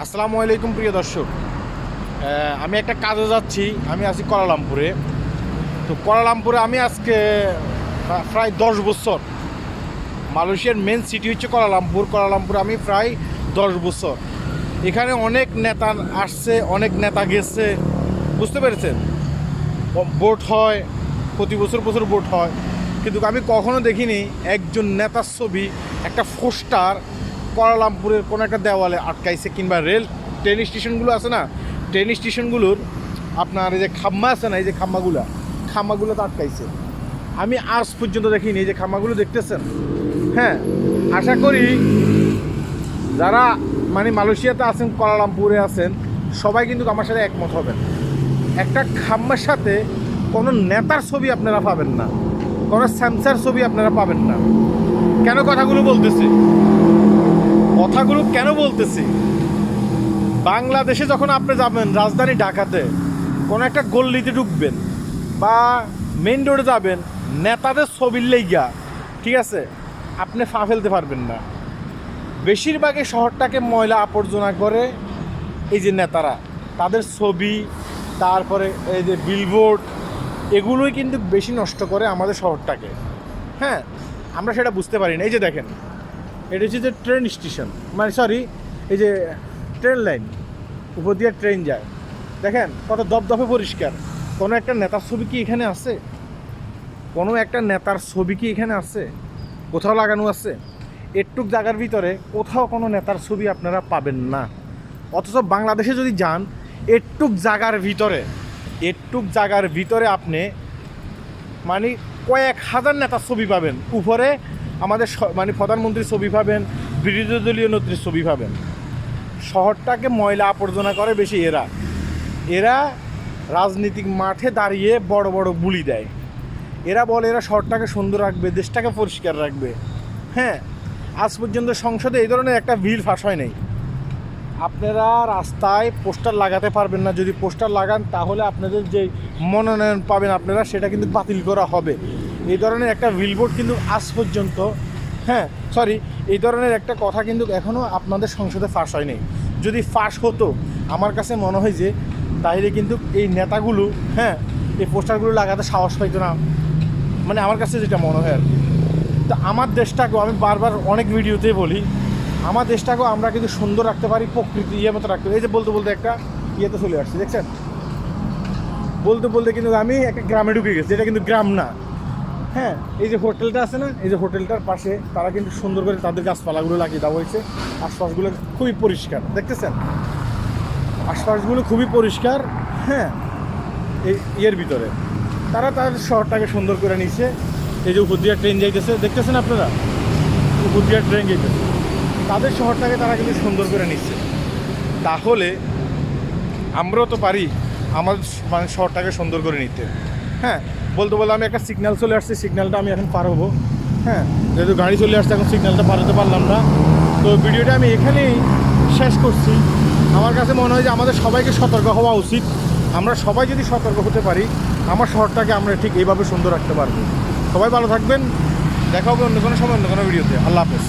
আসসালামু আলাইকুম প্রিয় দর্শক। আমি একটা কাজে যাচ্ছি। আমি আছি কলালামপুরে। তো কলালামপুরে আমি আজকে প্রা- প্রায় দশ বছর। মালয়েশিয়ার মেন সিটি হচ্ছে কলালামপুর। কলালামপুরে আমি প্রায় দশ বছর। এখানে অনেক নেতা আসছে, অনেক নেতা গেছে। বুঝতে পেরেছেন? ভোট হয়, প্রতি বছর বছর ভোট হয়। কিন্তু আমি কখনো দেখিনি একজন নেতার ছবি, একটা পোস্টার কোয়ালালামপুরের কোনো একটা দেওয়ালে আটকাইছে কিংবা রেল ট্রেন স্টেশনগুলো আছে না, ট্রেন স্টেশনগুলোর আপনার এই যে খাম্মা আছে না, এই যে খাম্মাগুলো খাম্মাগুলো তো আটকাইছে। আমি আজ পর্যন্ত দেখিনি এই যে খাম্মাগুলো দেখতেছেন। হ্যাঁ আশা করি যারা মানে মালয়েশিয়াতে আছেন, কোয়ালালামপুরে আছেন, সবাই কিন্তু আমার সাথে একমত হবেন। একটা খাম্মার সাথে কোনো নেতার ছবি আপনারা পাবেন না, কোনো স্যামসার ছবি আপনারা পাবেন না। কেন কথাগুলো বলতেছি? কথাগুলো কেন বলতেছি? বাংলাদেশে যখন আপনি যাবেন রাজধানী ঢাকাতে, কোনো একটা গল্লিতে ঢুকবেন বা মেন রোডে যাবেন, নেতাদের ছবির লেগা ঠিক আছে? আপনি ফা ফেলতে পারবেন না। বেশিরভাগই শহরটাকে ময়লা আবর্জনা করে এই যে নেতারা, তাদের ছবি, তারপরে এই যে বিলবোর্ড এগুলোই কিন্তু বেশি নষ্ট করে আমাদের শহরটাকে। হ্যাঁ আমরা সেটা বুঝতে পারি না। এই যে দেখেন এটা হচ্ছে যে ট্রেন স্টেশন মানে সরি এই যে ট্রেন লাইন উপর দিয়ে ট্রেন যায়। দেখেন কত দপদপে পরিষ্কার। কোনো একটা নেতার ছবি কি এখানে আছে? কোনো একটা নেতার ছবি কি এখানে আছে? কোথাও লাগানো আছে? একটুক জায়গার ভিতরে কোথাও কোনো নেতার ছবি আপনারা পাবেন না। অথচ বাংলাদেশে যদি যান একটুক জায়গার ভিতরে একটুক জায়গার ভিতরে আপনি মানে কয়েক হাজার নেতার ছবি পাবেন। উপরে আমাদের মানে প্রধানমন্ত্রীর ছবি পাবেন বিরোধী দলীয় নেত্রীর ছবি পাবেন শহরটাকে ময়লা আবর্জনা করে বেশি এরা। এরা রাজনীতিক মাঠে দাঁড়িয়ে বড় বড় বুলি দেয়। এরা বলে এরা শহরটাকে সুন্দর রাখবে, দেশটাকে পরিষ্কার রাখবে। হ্যাঁ আজ পর্যন্ত সংসদে এই ধরনের একটা বিল ফাঁস হয় নাই। আপনারা রাস্তায় পোস্টার লাগাতে পারবেন না। যদি পোস্টার লাগান, তাহলে আপনাদের যে মনোনয়ন পাবেন আপনারা, সেটা কিন্তু বাতিল করা হবে। এই ধরনের একটা বিলবোর্ড কিন্তু আজ পর্যন্ত হ্যাঁ সরি এই ধরনের একটা কথা কিন্তু এখনও আপনাদের সংসদে ফাঁস হয়নি। যদি ফাঁস হতো, আমার কাছে মনে হয় যে তাহলে কিন্তু এই নেতাগুলো হ্যাঁ এই পোস্টারগুলো লাগাতে সাহস পাইতো না। মানে আমার কাছে যেটা মনে হয় আর কি। তো আমার দেশটাকেও আমি বারবার অনেক ভিডিওতে বলি, আমার দেশটাকেও আমরা কিন্তু সুন্দর রাখতে পারি, প্রকৃতি ইয়ে মতো রাখতে পারি। এই যে বলতে বলতে একটা ইয়েতে চলে আসছে, দেখছেন? বলতে বলতে কিন্তু আমি একটা গ্রামে ঢুকে গেছি এটা কিন্তু গ্রাম না। হ্যাঁ এই যে হোটেলটা আছে না, এই যে হোটেলটার পাশে তারা কিন্তু সুন্দর করে তাদের গাছপালাগুলো লাগিয়ে দেওয়া হয়েছে। আশপাশগুলো খুবই পরিষ্কার, দেখতেছেন? আশপাশগুলো খুবই পরিষ্কার হ্যাঁ এই ইয়ের ভিতরে। তারা তাদের শহরটাকে সুন্দর করে নিচ্ছে এই যে উপর দিয়ে ট্রেন যাইতেছে, দেখতেছেন আপনারা? উপর দিয়ে ট্রেন যাইতেছে। তাদের শহরটাকে তারা কিন্তু সুন্দর করে নিচ্ছে তাহলে আমরাও তো পারি আমাদের মানে শহরটাকে সুন্দর করে নিতে। হ্যাঁ বলতে বলতে আমি একটা সিগন্যাল চলে আসছে সিগন্যালটা আমি এখন পার হব। হ্যাঁ যেহেতু গাড়ি চলে আসছে, এখন সিগন্যালটা পার হতে পারলাম না। তো ভিডিওটা আমি এখানেই শেষ করছি। আমার কাছে মনে হয় যে আমাদের সবাইকে সতর্ক হওয়া উচিত। আমরা সবাই যদি সতর্ক হতে পারি, আমার শহরটাকে আমরা ঠিক এইভাবে সুন্দর রাখতে পারব। সবাই ভালো থাকবেন। দেখা হবে অন্য কোনো সময়, অন্য কোনো ভিডিওতে। আল্লাহ হাফেজ।